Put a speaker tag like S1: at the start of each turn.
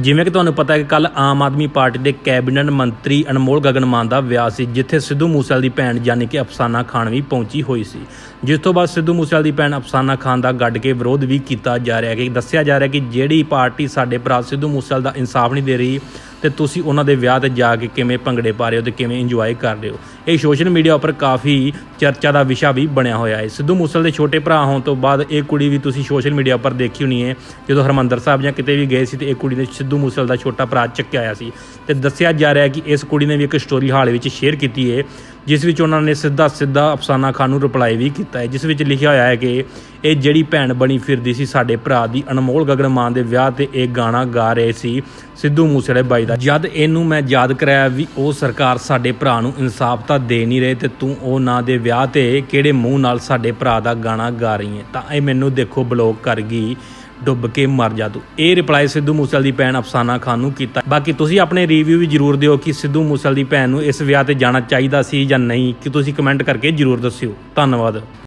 S1: ਜਿਵੇਂ ਕਿ ਤੁਹਾਨੂੰ ਪਤਾ ਹੈ ਕਿ ਕੱਲ ਆਮ ਆਦਮੀ ਪਾਰਟੀ ਦੇ ਕੈਬਨਿਟ ਮੰਤਰੀ ਅਨਮੋਲ ਗਗਨ ਮਾਨ ਦਾ ਵਿਆਹ ਸੀ, ਜਿੱਥੇ ਸਿੱਧੂ ਮੂਸੇਵਾਲ ਦੀ ਭੈਣ ਯਾਨੀ ਕਿ ਅਫਸਾਨਾ ਖਾਨ ਵੀ ਪਹੁੰਚੀ ਹੋਈ ਸੀ। ਜਿਸ ਤੋਂ ਬਾਅਦ ਸਿੱਧੂ ਮੂਸੇਵਾਲ ਦੀ ਭੈਣ ਅਫਸਾਨਾ ਖਾਨ ਦਾ ਗੱਡ ਕੇ ਵਿਰੋਧ ਵੀ ਕੀਤਾ ਜਾ ਰਿਹਾ ਹੈ ਕਿ ਦੱਸਿਆ ਜਾ ਰਿਹਾ ਕਿ ਜਿਹੜੀ ਪਾਰਟੀ ਸਾਡੇ ਭਰਾ ਸਿੱਧੂ ਮੂਸੇਵਾਲ ਦਾ ਇਨਸਾਫ ਨਹੀਂ ਦੇ ਰਹੀ ਤੇ ਤੁਸੀਂ ਉਹਨਾਂ ਦੇ ਵਿਆਹ ਤੇ ਜਾ ਕੇ ਕਿਵੇਂ ਭੰਗੜੇ ਪਾ ਰਹੇ ਹੋ ਤੇ ਕਿਵੇਂ ਇੰਜੋਏ ਕਰ ਰਹੇ ਹੋ? ਇਹ ਸੋਸ਼ਲ ਮੀਡੀਆ ਉੱਪਰ ਕਾਫੀ ਚਰਚਾ ਦਾ ਵਿਸ਼ਾ ਵੀ ਬਣਿਆ ਹੋਇਆ ਹੈ। ਸਿੱਧੂ ਮੂਸੇਵਾਲ ਦੇ ਛੋਟੇ ਭਰਾ ਹੋਣ ਤੋਂ ਬਾਅਦ ਇਹ ਕੁੜੀ ਵੀ ਤੁਸੀਂ ਸੋਸ਼ਲ ਮੀਡੀਆ ਉੱਪਰ ਦੇਖੀ ਹੋਣੀ ਹੈ। ਜਦੋਂ ਹਰਮੰਦਰ ਸਾਹਿਬ ਜਾਂ ਕਿਤੇ ਵੀ ਗਏ ਸੀ ਤੇ ਇਹ ਕੁੜੀ ਨੇ ਸਿੱਧੂ ਮੂਸੇਵਾਲ ਦਾ ਛੋਟਾ ਭਰਾ ਚੱਕਿਆ ਆਇਆ ਸੀ। ਤੇ ਦੱਸਿਆ ਜਾ ਰਿਹਾ ਹੈ ਕਿ ਇਸ ਕੁੜੀ ਨੇ ਵੀ ਇੱਕ ਸਟੋਰੀ ਹਾਲ ਵਿੱਚ ਸ਼ੇਅਰ ਕੀਤੀ ਹੈ। ਜਿਸ ਵਿੱਚ ਉਹਨਾਂ ਨੇ ਸਿੱਧਾ ਸਿੱਧਾ ਅਫਸਾਨਾ ਖਾਨ ਨੂੰ ਰਿਪਲਾਈ ਵੀ ਕੀਤਾ ਹੈ, ਜਿਸ ਵਿੱਚ ਲਿਖਿਆ ਹੋਇਆ ਹੈ ਕਿ ਇਹ ਜਿਹੜੀ ਭੈਣ ਬਣੀ ਫਿਰਦੀ ਸੀ ਸਾਡੇ ਭਰਾ ਦੀ ਅਨਮੋਲ ਗਗਨ ਮਾਨ ਦੇ ਵਿਆਹ ਤੇ ਇਹ ਗਾਣਾ ਗਾ ਰਹੇ ਸੀ ਸਿੱਧੂ ਮੂਸੇਵਾਲੇ ਬਾਈ ਦਾ। ਜਦ ਇਹਨੂੰ ਮੈਂ ਯਾਦ ਕਰਾਇਆ ਵੀ ਉਹ ਸਰਕਾਰ ਸਾਡੇ ਭਰਾ ਨੂੰ ਇਨਸਾਫ ਤਾਂ ਦੇ ਨਹੀਂ ਰਹੇ ਤੇ ਤੂੰ ਉਹ ਨਾਂ ਦੇ ਵਿਆਹ ਤੇ ਕਿਹੜੇ ਮੂੰਹ ਨਾਲ ਸਾਡੇ ਭਰਾ ਦਾ ਗਾਣਾ ਗਾ ਰਹੀ ਹੈ, ਤਾਂ ਇਹ ਮੈਨੂੰ ਦੇਖੋ ਬਲੌਕ ਕਰ ਗਈ। ਡੁੱਬ ਕੇ ਮਰ ਜਾ ਤੂੰ। ਇਹ ਰਿਪਲਾਈ ਸਿੱਧੂ ਮੂਸੇਵਾਲ ਦੀ ਭੈਣ ਅਫਸਾਨਾ ਖਾਨ ਨੂੰ ਕੀਤਾ। ਬਾਕੀ ਤੁਸੀਂ ਆਪਣੇ ਰਿਵਿਊ ਵੀ ਜਰੂਰ ਦਿਓ ਕਿ ਸਿੱਧੂ ਮੂਸੇਵਾਲ ਦੀ ਭੈਣ ਨੂੰ ਇਸ ਵਿਆਹ ਤੇ ਜਾਣਾ ਚਾਹੀਦਾ ਸੀ ਜਾਂ ਨਹੀਂ, ਕਿ ਤੁਸੀਂ ਕਮੈਂਟ ਕਰਕੇ ਜਰੂਰ ਦੱਸਿਓ। ਧੰਨਵਾਦ।